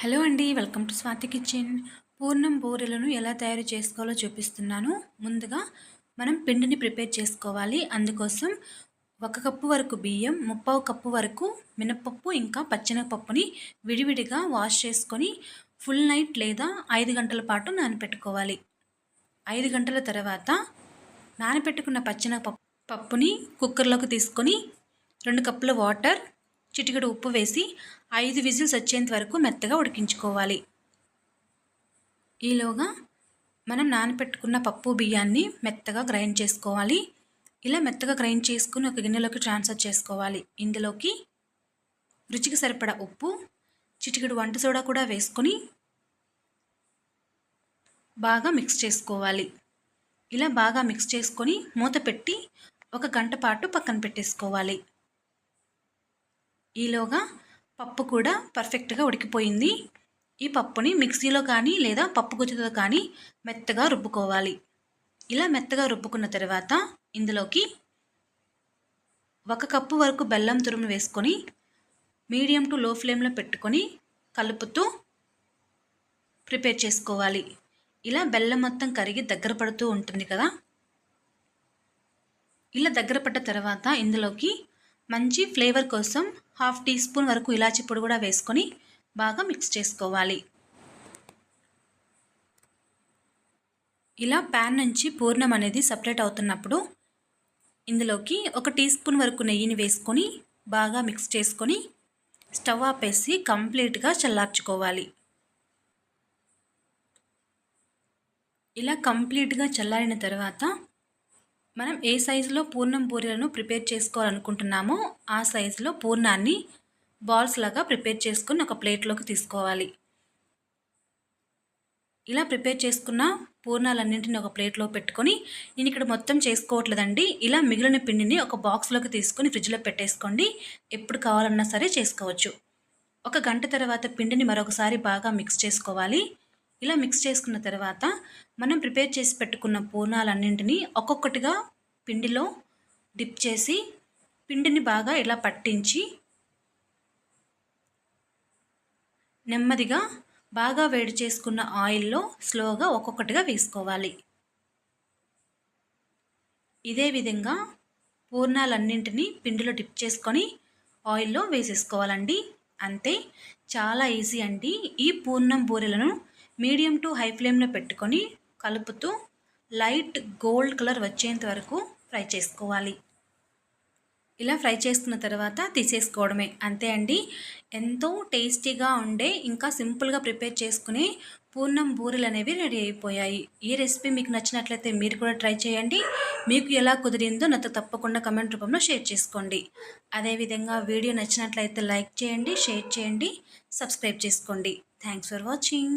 Hello అండి welcome to Swathi kitchen. పూర్ణం బూరెలను ఎలా తయారు చేసుకోవాలో చూపిస్తున్నాను. ముందుగా మనం పిండిని ప్రిపేర్ చేసుకోవాలి. అందుకోసం ఒక కప్పు వరకు బియ్యం ముప్పావు కప్పు వరకు మినపప్పు ఇంకా పచ్చెనగపప్పుని విడివిడిగా వాష్ చేసుకొని ఫుల్ నైట్ లేదా ఐదు గంటల పాటు నానపెట్టుకోవాలి. ఐదు గంటల తర్వాత నానపెట్టుకున్న పచ్చెనగపప్పు పప్పుని కుక్కర్లోకి తీసుకొని రెండు కప్పుల వాటర్ చిటికెడు ఉప్పు వేసి ఐదు విజిల్స్ వచ్చేంత వరకు మెత్తగా ఉడికించుకోవాలి. ఈలోగా మనం నానపెట్టుకున్న పప్పు బియ్యాన్ని మెత్తగా గ్రైండ్ చేసుకోవాలి. ఇలా మెత్తగా గ్రైండ్ చేసుకుని ఒక గిన్నెలోకి ట్రాన్స్ఫర్ చేసుకోవాలి. ఇందులోకి రుచికి సరిపడా ఉప్పు చిటికెడు వంట సోడా కూడా వేసుకొని బాగా మిక్స్ చేసుకోవాలి. ఇలా బాగా మిక్స్ చేసుకొని మూత పెట్టి ఒక గంట పాటు పక్కన పెట్టేసుకోవాలి. ఈలోగా పప్పు కూడా పర్ఫెక్ట్గా ఉడికిపోయింది. ఈ పప్పుని మిక్సీలో కానీ లేదా పప్పు గుజ్జుతో కానీ మెత్తగా రుబ్బుకోవాలి. ఇలా మెత్తగా రుబ్బుకున్న తర్వాత ఇందులోకి ఒక కప్పు వరకు బెల్లం తురుము వేసుకొని మీడియం టు లో ఫ్లేమ్లో పెట్టుకొని కలుపుతూ ప్రిపేర్ చేసుకోవాలి. ఇలా బెల్లం మొత్తం కరిగి దగ్గర పడుతూ ఉంటుంది కదా. ఇలా దగ్గర పడ్డ తర్వాత ఇందులోకి మంచి ఫ్లేవర్ కోసం హాఫ్ టీ స్పూన్ వరకు ఇలాచి పొడి కూడా వేసుకొని బాగా మిక్స్ చేసుకోవాలి. ఇలా ప్యాన్ నుంచి పూర్ణం అనేది సపరేట్ అవుతున్నప్పుడు ఇందులోకి ఒక టీ స్పూన్ వరకు నెయ్యిని వేసుకొని బాగా మిక్స్ చేసుకొని స్టవ్ ఆపేసి కంప్లీట్గా చల్లార్చుకోవాలి. ఇలా కంప్లీట్గా చల్లారిన తర్వాత మనం ఏ సైజులో పూర్ణం పూరీలను ప్రిపేర్ చేసుకోవాలనుకుంటున్నామో ఆ సైజులో పూర్ణాన్ని బాల్స్ లాగా ప్రిపేర్ చేసుకుని ఒక ప్లేట్లోకి తీసుకోవాలి. ఇలా ప్రిపేర్ చేసుకున్న పూర్ణాలన్నింటినీ ఒక ప్లేట్లో పెట్టుకొని నేను ఇక్కడ మొత్తం చేసుకోవట్లేదండి. ఇలా మిగిలిన పిండిని ఒక బాక్స్లోకి తీసుకొని ఫ్రిడ్జ్లో పెట్టేసుకోండి. ఎప్పుడు కావాలన్నా సరే చేసుకోవచ్చు. ఒక గంట తర్వాత పిండిని మరొకసారి బాగా మిక్స్ చేసుకోవాలి. ఇలా మిక్స్ చేసుకున్న తర్వాత మనం ప్రిపేర్ చేసి పెట్టుకున్న పూర్ణాలన్నింటినీ ఒక్కొక్కటిగా పిండిలో డిప్ చేసి పిండిని బాగా ఇలా పట్టించి నెమ్మదిగా బాగా వేడి చేసుకున్న ఆయిల్లో స్లోగా ఒక్కొక్కటిగా వేసుకోవాలి. ఇదే విధంగా పూర్ణాలన్నింటినీ పిండిలో డిప్ చేసుకొని ఆయిల్లో వేసేసుకోవాలండి. అంతే చాలా ఈజీ అండి. ఈ పూర్ణం బూరెలను మీడియం టు హై ఫ్లేమ్లో పెట్టుకొని కలుపుతూ లైట్ గోల్డ్ కలర్ వచ్చేంత వరకు ఫ్రై చేసుకోవాలి. ఇలా ఫ్రై చేసుకున్న తర్వాత తీసేసుకోవడమే. అంతే అండి. ఎంతో టేస్టీగా ఉండే ఇంకా సింపుల్గా ప్రిపేర్ చేసుకునే పూర్ణం బూరెలు అనేవి రెడీ అయిపోయాయి. ఈ రెసిపీ మీకు నచ్చినట్లయితే మీరు కూడా ట్రై చేయండి. మీకు ఎలా కుదిరిందో నాతో తప్పకుండా కమెంట్ రూపంలో షేర్ చేసుకోండి. అదేవిధంగా వీడియో నచ్చినట్లయితే లైక్ చేయండి షేర్ చేయండి సబ్స్క్రైబ్ చేసుకోండి. Thanks for watching.